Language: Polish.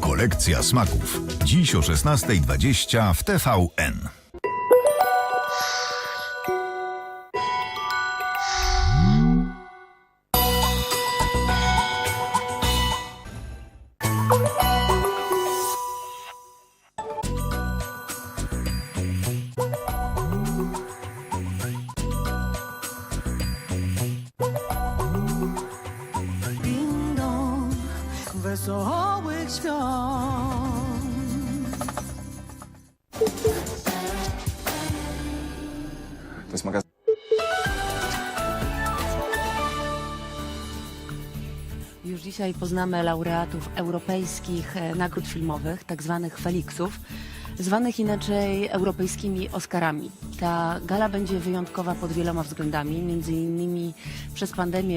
Kolekcja smaków. Dziś o 16.20 w TVN. Wesołych świąt. To jest magazyn. Już dzisiaj poznamy laureatów europejskich e, nagród filmowych, tak zwanych Felixów, zwanych inaczej europejskimi Oscarami. Ta gala będzie wyjątkowa pod wieloma względami, między innymi przez pandemię